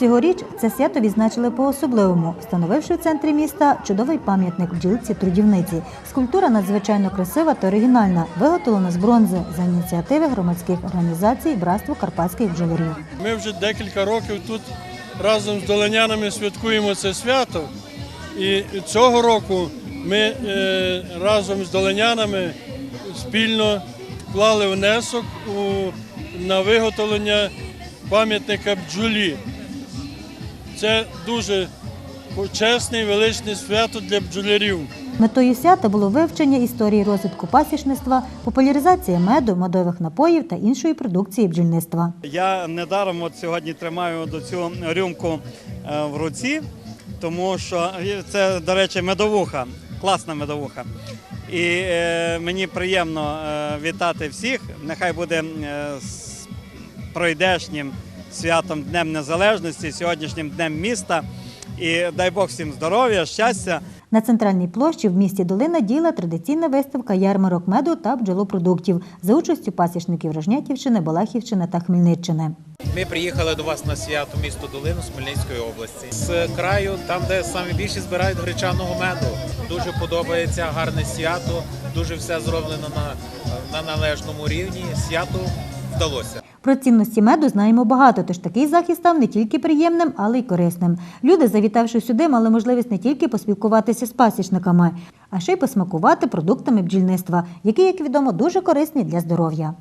Цьогоріч це свято відзначили по-особливому, встановивши в центрі міста чудовий пам'ятник бджілці трудівниці. Скульптура надзвичайно красива та оригінальна, виготовлена з бронзи за ініціативи громадських організацій Братство карпатських бджолярів. Ми вже декілька років тут разом з долинянами святкуємо це свято. І цього року ми е, разом з долинянами спільно вклали внесок на виготовлення пам'ятника бджолі. Це дуже почесне і величне свято для бджолярів. Метою свята було вивчення історії розвитку пасічництва, популяризація меду, медових напоїв та іншої продукції бджільництва. Я недаром от сьогодні тримаю до цю рюмку е, в руці, тому що це, до речі, медовуха, класна медовуха. І е, мені приємно е, вітати всіх. Нехай буде е, з пройдешнім святом Днем Незалежності, сьогоднішнім днем міста. І дай Бог всім здоров'я, щастя. На центральній площі в місті Долина діла традиційна виставка ярмарок меду та бджолопродуктів за участю пасічників Рожнятівщини, Балахівщини та Хмельниччини. Ми приїхали до вас на свято місто Долину з Хмельницької області. З краю, там, де саме більше збирають гречаного меду. Дуже подобається гарне свято, дуже все зроблено на, на належному рівні. Свято вдалося. Про цінності меду знаємо багато, тож такий захід став не тільки приємним, але й корисним. Люди, завітавши сюди, мали можливість не тільки поспілкуватися з пасічниками, а ще й посмакувати продуктами бджільництва, які, як відомо, дуже корисні для здоров'я.